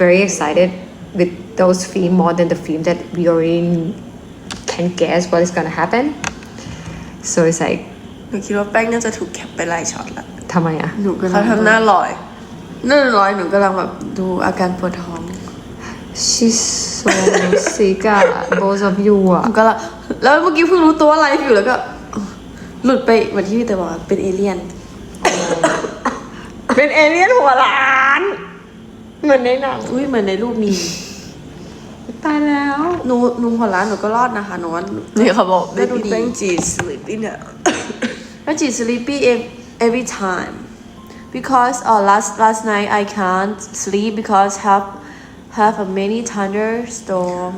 very excited with those film more than the film that we already can guess what is gonna happen so it's like หนูคิดว่าแป้งน่าจะถูกแคปไปหลายช็อตละทำไมอะหนูก็เขาทำหน้าลอยหน้าลอยหนูกำลังแบบดูอาการปวดท้อง she's so sick อะ both of you อะหนูก็ละแล้วเมื่อกี้เพิ่งรู้ตัวว่าไลฟ์อยู่แล้วก็ หลุดไปเหมือนที่พี่เตยบอกอะเป็นเอเลี่ยน เป็นเอเลี่ยนหัวล้าน เหมือนในหนังอุ้ยเหมือนในรูปมี ตายแล้ว หนูหนูหัวร้านหนูก็รอดนะคะหนูว่านี่เขาบอกก็ดู baby ดี แป้งจี sleepy now แล้วจี sleepy ev- every time because uh, last last night I can't sleep because have have a many thunderstorm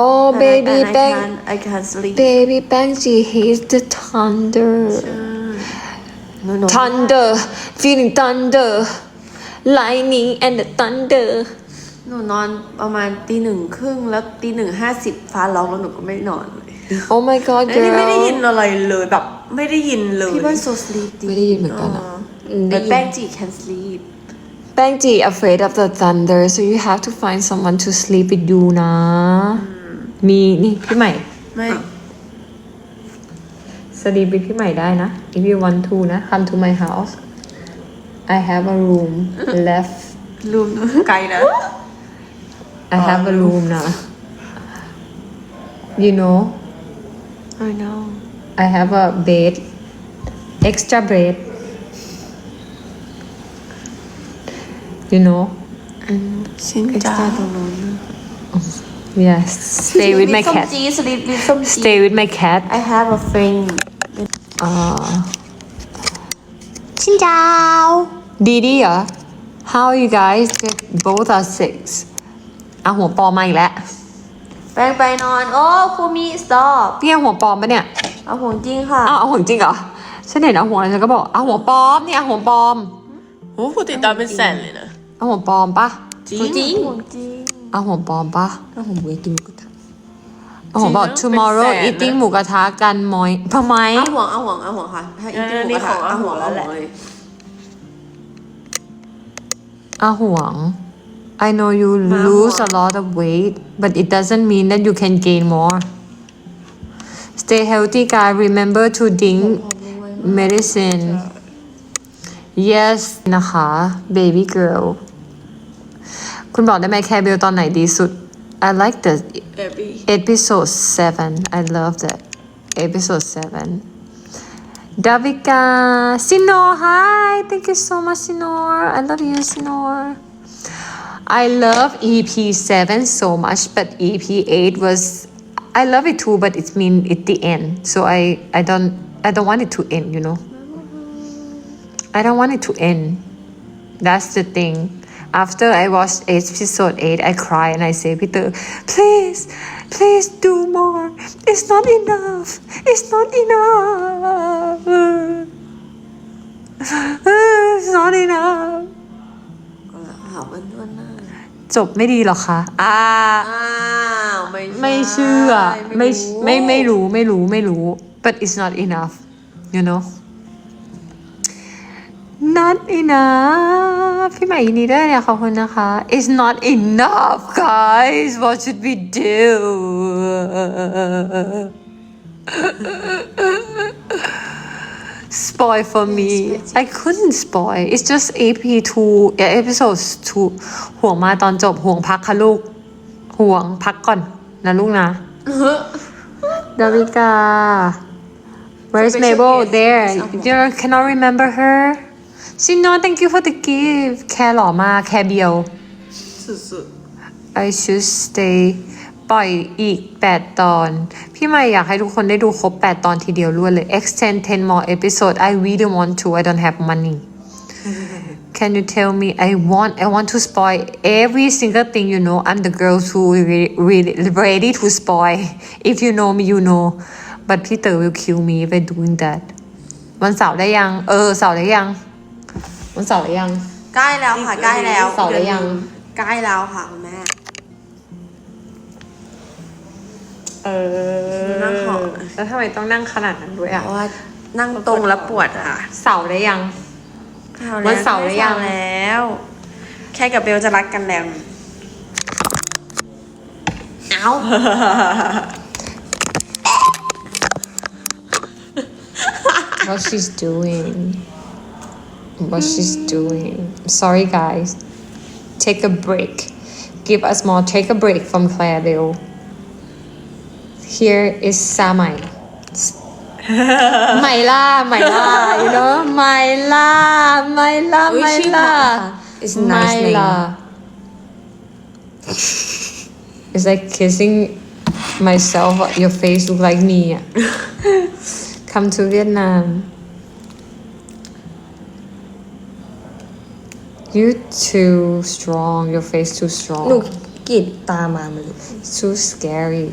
oh and I- baby and I แป้ง can't I can't sleep baby แป้ง she hates the thunder no no thunder feeling thunder lightning and the thunder หนูนอนประมาณตีหนึ่งครึ่งแล้วตีหนึ่งห้าสิบฟ้าร้องแล้วหนูก็ไม่นอนเลย oh my god อันนี้ไม่ได้ยิน girl อะไรเลยแบบไม่ได้ยินเลยพี่ว่า so sleepy ไม่ได้ยินเหมือนกันอะแต่แป้งจี can sleep แป้งจี afraid of the thunder so you have to find someone to sleep with you นะ มีนี่พี่ใหม่ ไม่ sleep with พี่ใหม่ได้นะ if you want to นะ come to my house I have a room left รูม ไกลนะ I have a room นะ you know I know I have a bed extra bed you know ชิน เอ็กซ์ จ้า ตร้าตรงนู้น yes stay with my ส้ม cat จีสลิปวิส้มจี stay with my cat I have a friend uh ชิ นเจ้าดีดีเหรอ how are you guys both are six อะหัวปอมาอีกแล้วแป้งไปนอน โอ้ครูมี stop พี่เอาหัวปลอมปะเนี่ยเอาห่วงจริงค่ะอ้าวเอาหัวจริงเหรอฉันเห็นเอาหัวฉันก็บอกเอาหัวปลอมเนี่ยเอาหัวปลอมโอ้ผู้ติดตามเป็นแสนเลยนะเอาหัวปลอมปะจริห่วงจริงงห่วงจริงเอาหัวปลอมปะเอาหัวหมูกินหมูกระทะ เอาหัวบอกจริงนะ tomorrow เป็นแสนนะ eating หมูกระทะกันมอยทำไม เอาห่วงเอาห่วงเอาห่วงค่ะถ้าอีกที่หมูกระทะอัเอานนี้ห่วงของเอาเอาห่วงห่วงเลย อาห่วง I know you lose a lot of weight but it doesn't mean that you can gain more stay healthy guys remember to drink medicine yes นะคะ baby girl คุณบอกได้ไหมแคร์เบลตอนไหนดีสุด I like the every episode 7 I love that. Episode 7 Davika Sinor. Hi. Thank you so much Sinor. I love you Sinor. I love EP 7 so much but EP 8 was I love it too but it's mean it the end. So I I don't I don't want it to end you know. I don't want it to end. That's the thing After I watched episode 8, I cry and I say, Peter, please, please do more. It's not enough. It's not enough. It's not enough. หาวันวันหน้า จบไม่ดีหรอคะ อ่า อ้าวไม่ ไม่เชื่อ ไม่ไม่ไม่รู้ไม่รู้ไม่รู้ but it's not enough you know not enough พี่ใหม่ยินดีด้วยเนี่ยขอบคุณนะคะ it's not enough guys what should we do spoil for me I couldn't spoil it's just AP2 yeah, episode 2ห่วงมาตอนจบห่วงพักค่ะลูก ห่วงพักก่อนนะลูกนะดาวิกา Where's Special Mabel guest. there Someone. you cannot remember her Sino thank you for the gift แคร์หล่อมากแคร์เบียว สุด I should stay ปล่อยอีก 8 ตอน พี่ใหม่อยากให้ทุกคนได้ดูครบ 8 ตอนทีเดียวรวดเลย extend 10 more episode I really want to I don't have money Can you tell me I want I want to spoil every single thing you know I'm the girl who really, really ready to spoil if you know me you know but Peter will kill me if I doing that วันเสาร์ได้ยัง เออ เสาร์ได้ยัง วันเสาร์ได้ยัง ใกล้แล้วค่ะ ใกล้แล้วเสาร์แล้วยัง ใกล้แล้วค่ะคุณแม่เออนั่งหอแล้วทำไมต้องนั่งขนาดนั้นด้วยเพอะราะว่านั่งตรงแล้วปวดค่ะเสาร์ได้ยังวันเสาร์หรือยัง แล้ว แค่กับเบลจะรักกันแล้วาว what she's doing what she's doing. Sorry, guys. Take a break. Give us more. Take a break from Clareville. Here is Samai. Myla, Myla, you know, Myla, Myla, Myla. It's nice name. It's like kissing myself. Your face look like me. Come to Vietnam. You too strong your face too หนู strong กรีดตามามันเลย too scary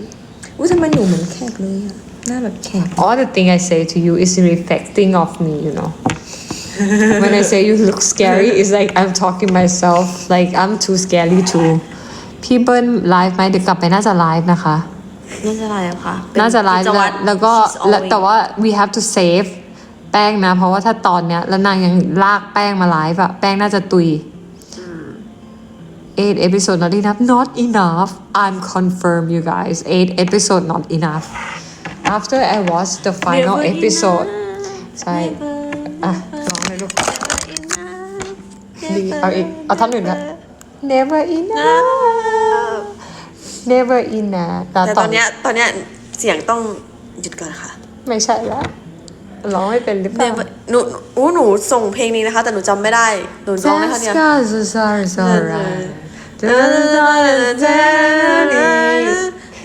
อุ้ยทำไมหนูเหมือนแขกเลยอะหน้าแบบแขก all the thing I say to you is reflecting of me you know when I say you look scary it's like I'm talking myself like I'm too scary too พี่เบิ้ลไลฟ์ไหมเดี๋ยวกลับไปน่าจะไลฟ์นะคะ น่าจะไลฟ์ค่ะ น่าจะไลฟ์ กิจ แล้ว วัตร แล้วก็ She's แล้ว always แต่ว่า we have to save แป้งนะ เพราะว่าถ้าตอนเนี้ย แล้วนางยังลากแป้งมาไลฟ์อะแป้งน่าจะตุย eight episode not enough not enough I'm confirm you guys eight episode not enough after I watch the final Never episode enough ใช่อะลองเลยลูกดีเอาอีกเอาท่อนหนึ่งนะ never enough never enough แต่ตอนเนี้ยตอนเนี้ยเสียงต้องหยุดก่อนค่ะ ไม่ใช่แล้ว ร้องไม่เป็นหรือเปล่า Never หนูอู้หนูส่งเพลงนี้นะคะ แต่หนูจำไม่ได้ หนูร้องได้แค่เนี้ย That's good, sorry, sorry.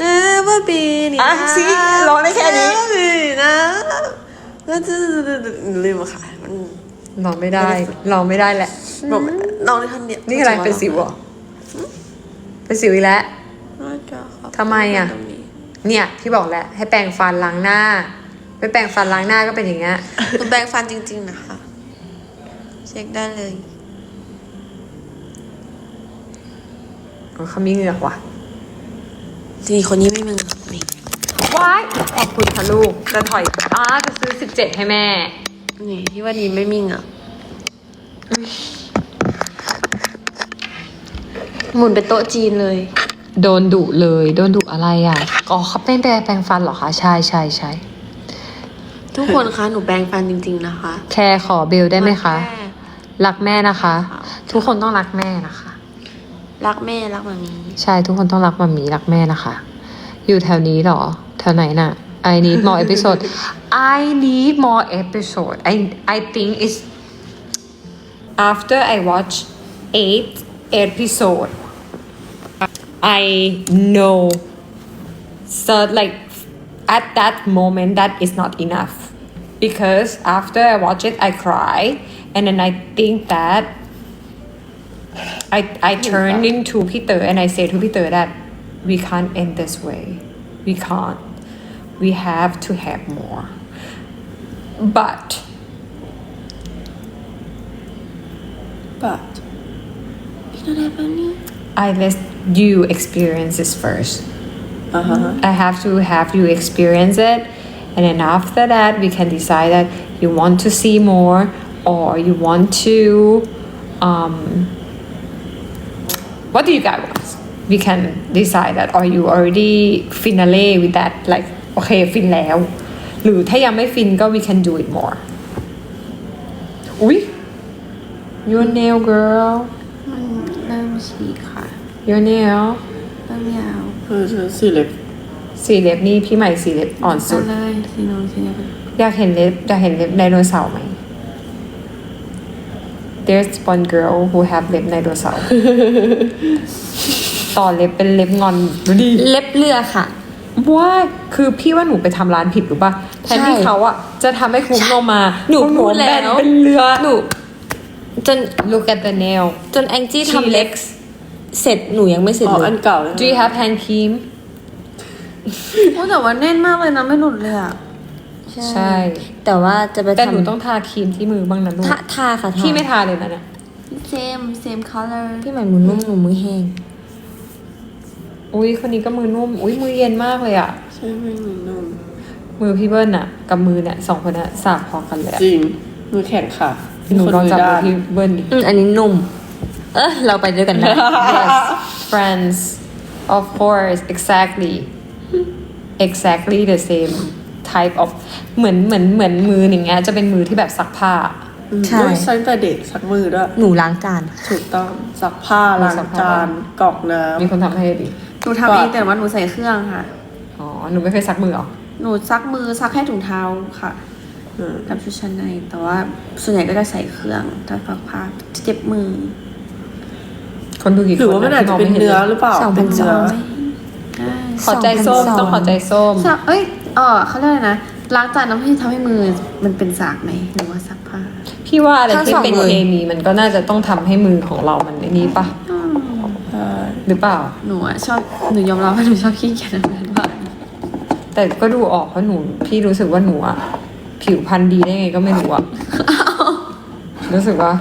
Never be อะสิร้องได้แค่นี้ นะหนูลืมอะค่ะมันร้องไม่ได้ร้องไม่ได้แหละบอกน้องได้ท่านเนี้ยนี่อะไรเป็นสิวเหรอเป็นสิวอีกแล้วน่าจะครับทำไมอะ ตรงนี้ เนี่ย พี่บอกแล้วให้แปรงฟันล้างหน้า ไม่แปรงฟันล้างหน้าก็เป็นอย่างเงี้ย หนูแปรงฟันจริง ๆ นะคะ เช็คได้เลย อ๋อเขามีเหงือกว่ะทีคนนี้ไม่มึงมีว้ายขอบคุณค่ะลูก จะถอยอ้าจะซื้อ17ให้แม่ นี่ที่ว่านี้ไม่มีอะหมุนเป็นโต๊ะจีนเลย โดนดุเลย โดนดุอะไรอะ อ๋อเขาเป็นแปรงแปรงฟันเหรอคะ ใช่ใช่ใช่ ทุกคนคะหนูแปรงฟันจริง ๆ นะคะแค่ขอเบลได้ไหมคะแม่รักแม่นะคะค่ะทุกคนต้องรักแม่นะคะ รักแม่รักมามีใช่ทุกคนต้องรักมัมมี่รักแม่นะคะ อยู่แถวนี้เหรอ แถวไหนน่ะ I need more episode I need more episode I I think it's after I watch eight episode I know so like at that moment that is not enough because after I watch it I cry and then I think that I, I turn into Peter and I say to Peter that we can't end this way. We can't. We have to have more. But but it's not happening I let you experience this first. อ่าฮะ I have to have you experience it, and then after that, we can decide that you want to see more or you want to. Um, what do you guys want? We can decide that, or you already finale with that, like okay, ฟินแล้ว หรือถ้ายังไม่ฟินก็ we can do it more. อุ๊ย your nail girl มันเริ่มฉีกค่ะ your nail เริ่มยาวเออสี่เล็บสีเล็บนี่พี่ใหม่สีเล็บอ่อนสุด เอาเลยสีนนสีนนอยากเห็นเล็บอยากเห็นเล็บไดโนเสาร์ไหม There's one girl who have เล็บไดโนเสาร์ ต่อเล็บเป็นเล็บงอนดูดิ เล็บเลือค่ะ ว่าคือพี่ว่าหนูไปทำร้านผิดหรือปะแทนที่ใช่เขาอะจะทำให้คุ้มลงมาหนูคุณพูดแล้วแบนเป็นเรือ หนู จน Look at the nail จนแองจี้ She ทำเล็บ licks เสร็จหนูยังไม่เสร็จอ๋อ เลอัยนเก่าเลย Do you have hand cream โอ้แต่ว่าแน่นมากเลยนะ ไม่หลุดเลยอะใช่ แต่ว่าจะไปแต่หนูทำต้องทาครีมที่มือบ้างนะลูกทาทาค่ะทาพี่ไม่ทาเลยนะเนี่ย same same color พี่ใหม่มือนุ่มหนูมือแห้งอุ้ยคนนี้ก็มือนุ่ม อุ้ยมือเย็นมากเลยอะใช่ไม่มีนมมือพี่เบิ้ลอะกับมือเนี่ยสองคนน่ะสากพอกันเลยอะจริงมือแข็งค่ะหนูลองจับมือด้านพี่เบิ้ลดิอืมอันนี้นุ่ม เออเราไปด้วยกันได้ yes friends of course exactly exactly the same type of เหมือนเหมือนเหมือนมืออย่างเงี้ยจะเป็นมือที่แบบซักผ้า ใช่โอ้ยใช้แต่เด็กสักมือด้วยหนูล้างจานถูกต้องซักผ้าล้างซักผ้าจานกรอกน้มีคนทำให้ดิหนูทำเองแต่ว่าหนูใส่เครื่องค่ะ อ๋อ หนูไม่เคยซักมือเหรอ หนูซักมือซักแค่ถุงเท้าค่ะำอืมกับชุดชั้นในแต่ว่าส่วนใหญ่ก็จะใส่เครื่องถ้าซักผ้าเจ็บมือ คนดูกี่คนหรือว่ามันอาจจะเป็นเนื้อหรือเปล่าสองพัเป็นนสเนื้อองขอใจส้มต้องขอใจส้มสักเอ้ยเออเขาเรียกอะไรนะล้างจานน้ำให้ทำให้มือมันเป็นสากไหมหรือว่าซักผ้าพี่ว่าอะไรทั้งที่สองเป็นเลยเคมีมันก็น่าจะต้องทำให้มือของเรามันไอ้นี้ปะใช่หรือเปล่า หนูอะชอบหนูยอมรับว่าหนูชอบขี้เกียจทำงานบ้านแต่ก็ดูออกเพราะหนูพี่รู้สึกว่าหนูอะผิวพรรณดีได้ไงก็ไม่รู้อะรู้สึกว่า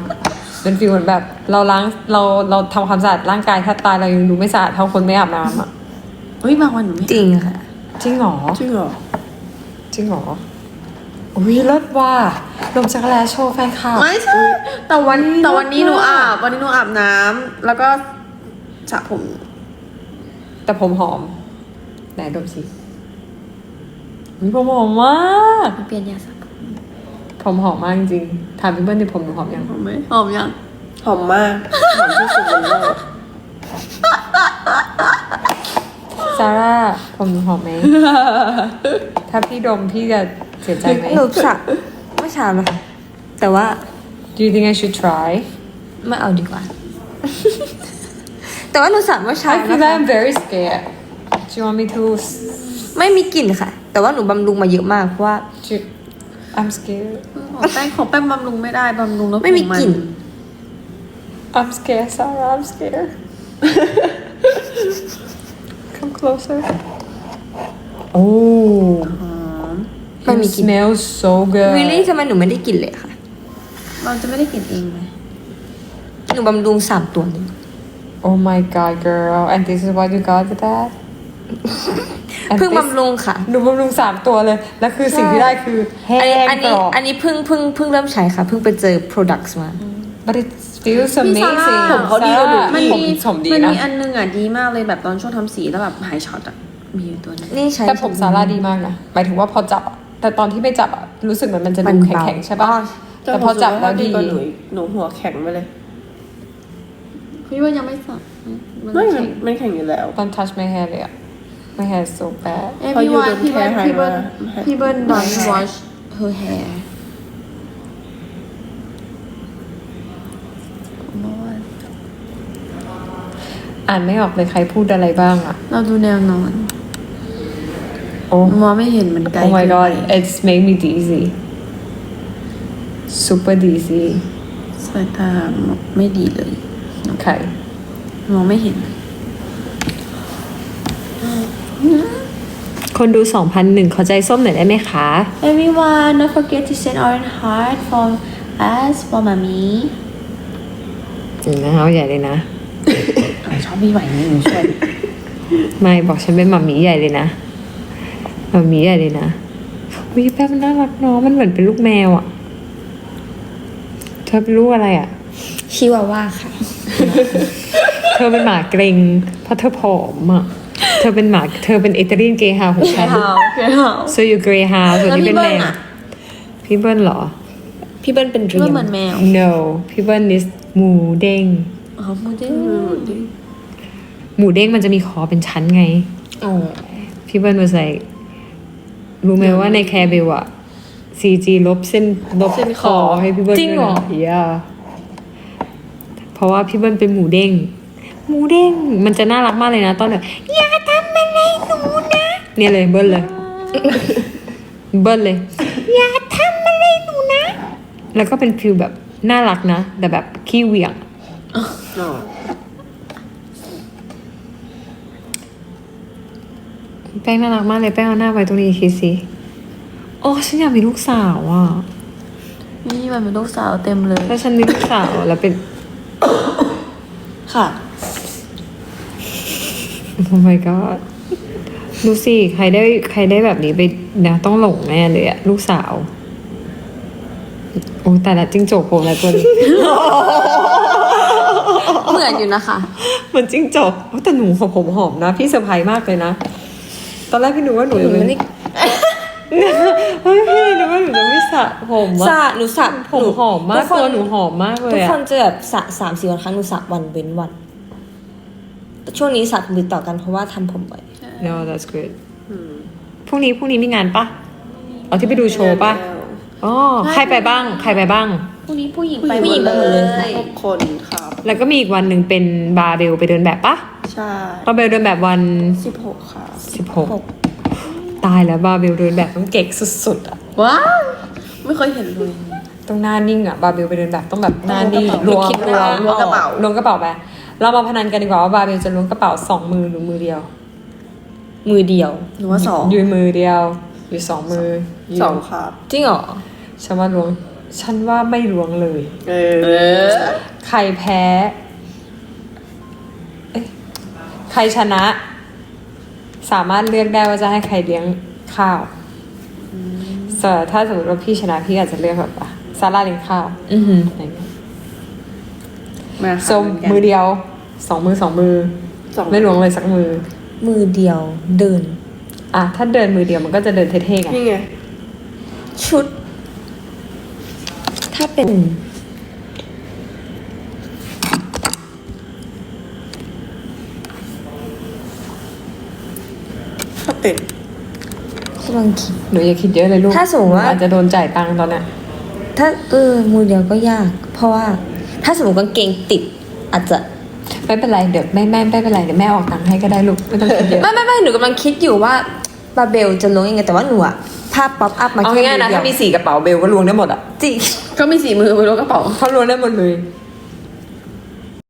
เป็นฟีลเหมือนแบบ เราล้างเราเราทำความสะอาดร่างกายถ้าตายเรายังดูไม่สะอาดเท่าคนไม่อาบน้ำอะเฮ้ยบางวันหนูไม่จริงค่ะ จริงเหรอจริงเหรอจริงเหรออุ้ยเลิศว่าลมจักรแลโชว์แฟนคลับไม่ใช่แต่วันแต่วันนี้หนูอาบวันนี้หนูอาบน้ำแล้วก็สระผม แต่ผมหอมไหนดมสิอุ๊ยผมหอมมาก เปลี่ยนยาสระ ผมผมหอมมากจริงๆถามพี่เบิ้ลดิผมหนูหอมยังหอมไหมหอมยังหอมมาก หอมที่สุดบนโลกซาร่าผมหนูหอมไหม ถ้าพี่ดมพี่จะเสียใจไหมหนูสระเมื่อเช้านะคะแต่ว่า Do you think I should try ไม่เอาดีกว่า แต่ว่าหนูสระเมื่อเช้า I นะ feel คะ like I'm very scared Do you want me to ไม่มีกลิ่นค่ะ แต่ว่าหนูบำรุงมาเยอะมากเพราะว่า Do- I'm scared ของแป้งของแป้งบำรุงไม่ได้บำรุงแล้วไม่มีกลิ่น I'm scared Sarah I'm scared Come closer Oh ไม่ It มีกลิ่น smells so good วิลลี่ทำไมหนูไม่ได้กลิ่นเลยค่ะ เราจะไม่ได้กลิ่นเองไหมหนูบำรุงสามตัวเลย Oh my god girl and this is what you got with that And เพิ่ง this- บำรุงค่ะหนูบำรุงสามตัวเลย แล้วคือสิ่งที่ได้คือแห้อันนี้อันนี้งกรอบอันนี้เพิ่งเพิ่งเพิ่งเริ่มใช้ค่ะ เพิ่งไปเจอ products มา but it feels พี่ซา amazing ร่าผมเขาดีกว่าหนูมันอีกมีผมดีมันนะมีอันนึงอะดีมากเลยแบบตอนช่วงทำสีแล้วแบบหายช็อตอะมีอยู่ตัวนึงนี่ใช้แต่ผมซาร่าดีมากนะหมายถึงว่าพอจับอะแต่ตอนที่ไม่จับอะรู้สึกเหมือนมันจะมัดูนแเบาข็งๆใช่ปะแต่พอจับแล้วดีกว่าหนูอีกหนูหัวแข็งไปเลยพี่ว่ายังไม่สับมันไม่แข็งไม่แข็งอยู่แล้วตอน touch my hair เลยอะ my hair is so bad เอ้ยเพราะพี่ you ว่า don't พี่เบิ้ล care พี่เบิ้ลให้มาพี่เบิ้ล don't wash her hair อ่านไม่ออกเลยใครพูดอะไรบ้างอะเราดูแนวนอนโอ้ มองไม่เห็นมันไกล Oh my เกิน god ไป it's made me dizzy super dizzy สายตาไม่ดีเลยใครมองไม่เห็น คนดู 2,001 ขอใจส้มหน่อยได้ไหมคะ Everyone don't forget to send orange heart for us for mommy จริงนะเอาใหญ่เลยนะ ชอบพี่ใหม่นี่หนูช่วยไม่บอกฉันเป็นหมามีใหญ่เลยนะหมามีใหญ่เลยนะวิแป๊บมันน่ารักเนาะมันเหมือนเป็นลูกแมวอะเธอเป็นลูกอะไรอะชิวาว่าค่ะ เธอเป็นหมาเกรงเพราะเธอผอมอะเธอเป็นหมา เธอเป็นอิตาเลียนเกย์ฮาวของฉันเฮาเกยเฮา so you grey hound ส่วนนี้เป็นแมแล้วพี่เบิ้วลอะพี่เบิ้ลเหรอ พี่เบิ้ลเป็นเรีก็ยมเหมือนแมว no พี่เบิ้ล is หมูเด้งอ๋อมูเด้หมูเด้งมันจะมีคอเป็นชั้นไงโอ้พี่เบิ้ลมาใส่รู้ไหมว่าในแคร์เบลอะ CG ลบเส้นลบคอให้พี่เบิ้ลจริงเหรอด้วยนะ Yeah เพราะว่าพี่เบิ้ลเป็นหมูเด้ง หมูเด้งมันจะน่ารักมากเลยนะ ตอนแบบอย่าทำอะไรหนูนะ เนี่ยเลยเบิ้ลเลย เบิ้ลเลยอย่าทำอะไรหนูนะ แล้วก็เป็นฟิลแบบน่ารักนะ แต่แบบขี้เหวี่ยงแป้งน่ารักมากเลยแป้งเอาหน้าไว้ตรงนี้คิดสิโอ้ฉันอยากมีลูกสาวอะนี่มันเป็นลูกสาวเต็มเลย ถ้าฉันมีลูกสาวแล้วเป็น ค่ะ โอ้ my god ดูสิใครได้ใครได้แบบนี้ไปนะต้องหลงแน่เลยอะลูกสาว โอ้แต่ละจิ้งจกโผล่แล้วตัวนี้ เหมือนอยู่นะคะ เหมือนจิ้งจกแต่หนูของผมหอมนะ พี่เซอร์ไพรส์มากเลยนะ ตอนแรกพี่หนูว่าหนูหนูจะไม่ได้ เฮ้ยพี่หนูว่าหนูจะไม่สระผมสระอะหนูสระผมหอมมากทุตัวคนหนูหอมมากเลทุยกอะคนจะแบบสระสามสี่วันครั้งหนูสระวันเว้นวันแต่ ช่วงนี้สระผมติดต่อกันเพราะว่าทำผมบ่อย no that's good พรุ่งนี้พรุ่งนี้มีงานปะเอาที่ไปดูโชว์ปะอ๋อใครไปบ้าง ใครไปบ้าง พรุ่งนี้ผู้หญิงผู้ไปหญิงหมดไปหมดเลเลยยหกคนครับ แล้วก็มีอีกวันหนึ่งเป็นบาร์เบลไปเดินแบบปะใช่บาร์เบลเดินแบบวันสิบหกครับสิบหกตายแล้วบาร์เบลเดินแบบต้องเก่งสุดๆอะว้าวไม่เคยเห็นเลยต้องหน้านิ่งอะบาร์เบลไปเดินแบบต้องแบบหน้านิ่งล้วล้วงงกระเป๋าล้วงกระเป๋าล้วงกระเป๋าไป เรามาพนันกันดีกว่าว่าบาร์เบลจะล้วงกระเป๋าสองมือหรือมือเดียว มือเดียวหนูว่าสองยืนมือเดียวอยู่สองมือยืนสองครับจริงเหรอฉันว่าล้วง ฉันว่าไม่ล้วงเลย เออ ใครแพ้เอ๊ะใครชนะ สามารถเลือกได้ว่าจะให้ใครเลี้ยงข้าวส่วนถ้าสมมติว่าพี่ชนะพี่อาจจะเลือกแบบว่าซาร่าเลี้ยงข้าว อือหือ อะไรเงี้ยมาโซมมือเดียวสองมือสองมือ สองไม่ล้วงเลยสักมือ มือเดียวเดิน อะถ้าเดินมือเดียวมันก็จะเดินเท่ๆไงนี่ไง ชุด ถ้าเป็น ถ้าเป็นกำลังคิด หนูอย่าคิดเยอะเลยลูกถ้าสมมติว่า หนูอาจจะโดนจ่ายตังค์ตอนเนี้ยถ้าเออมือเดียวก็ยาก เพราะว่า ถ้าสมมติกางเกงติดอาจจะไม่เป็นไรเดี๋ยวแม่แม่ไม่เป็นไรเดี๋ยวแม่ออกตังค์ให้ก็ได้ลูกไม่ต้องคิดเยอะไม่ไม่ไม่หนูกำลังคิดอยู่ว่าบาเบลจะลงยังไงแต่ว่าหนูอะภาพป๊อปอัพมาเอาแค่ง่ายๆนะมือเดียถ้าวมีสี่กระเป๋าเบลก็ล้วงได้หมดอะจริง ก็มีสีมือไปล้วงกระเป๋า เขาล้วงได้หมดเลยอ